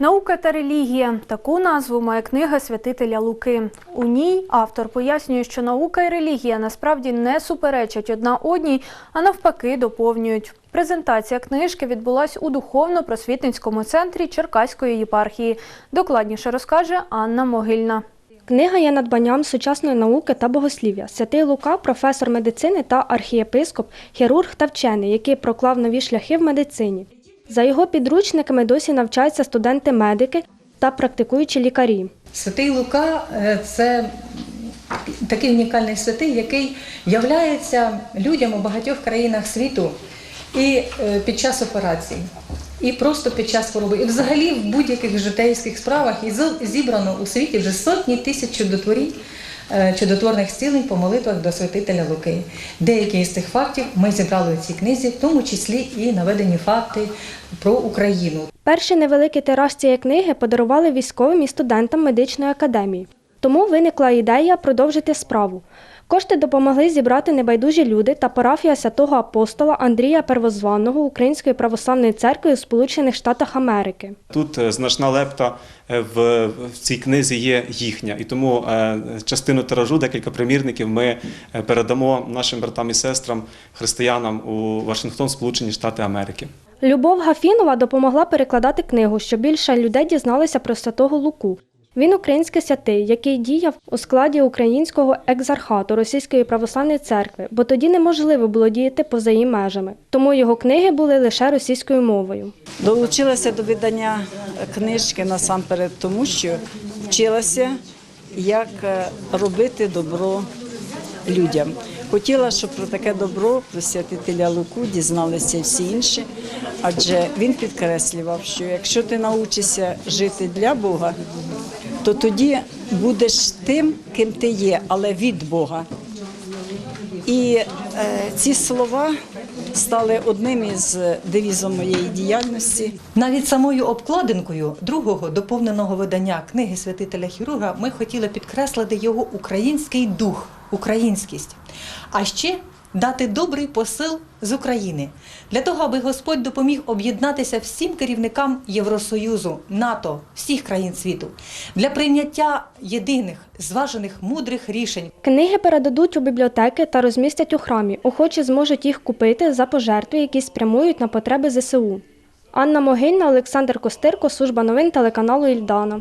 Наука та релігія таку назву має книга святителя Луки. У ній автор пояснює, що наука і релігія насправді не суперечать одна одній, а навпаки доповнюють. Презентація книжки відбулась у духовно-просвітницькому центрі Черкаської єпархії. Докладніше розкаже Анна Могильна. Книга є надбанням сучасної науки та богослів'я. Святий Лука, професор медицини та архієпископ, хірург та вчений, який проклав нові шляхи в медицині. За його підручниками досі навчаються студенти-медики та практикуючі лікарі. Святий Лука е, це такий унікальний святий, який являється людям у багатьох країнах світу і е, під час операцій, і просто під час хвороби, і взагалі в будь-яких житейських справах і зібрано у світі вже сотні тисяч чудотворінь. Е, Чудотворних зцілень по молитвах до святителя Луки. Деякі з цих фактів ми зібрали у цій книзі, в тому числі і наведені факти про Україну. Перший невеликий тираж цієї книги подарували військовим і студентам медичної академії. Тому виникла ідея продовжити справу. Кошти допомогли зібрати небайдужі люди та парафія святого апостола Андрія Первозваного Української православної церкви у Сполучених Штатах Америки. Тут е, значна лепта е, в, цій книзі є їхня, і тому е, частину тиражу, декілька примірників, ми передамо нашим братам і сестрам, християнам у Вашингтон, Сполучені Штати Америки. Любов Гафінова допомогла перекладати книгу, щоб більше людей дізналися про святого Луку. Він український святий, який діяв у складі українського екзархату Російської православної церкви, бо тоді неможливо було діяти поза її межами. Тому його книги були лише російською мовою. Долучилася до видання книжки насамперед, тому що вчилася, як е, робити добро людям. Хотіла, щоб про таке добро, про святителя Луку дізналися всі інші, адже він підкреслював, що якщо ти научишся жити для Бога, то тоді будеш тим, ким ти є, але від Бога. І е, ці слова стали одним із девізом моєї діяльності. Навіть самою обкладинкою другого доповненого видання книги святителя хірурга ми хотіли підкреслити його український дух, українськість, а ще дати добрий посил з України для того, аби Господь допоміг об'єднатися всім керівникам Євросоюзу, НАТО, всіх країн світу для прийняття єдиних, зважених, мудрих рішень. Книги передадуть у бібліотеки та розмістять у храмі. Охочі зможуть їх купити за пожертви, які спрямують на потреби ЗСУ. Анна Могильна, Олександр Костирко, служба новин телеканалу Ільдана.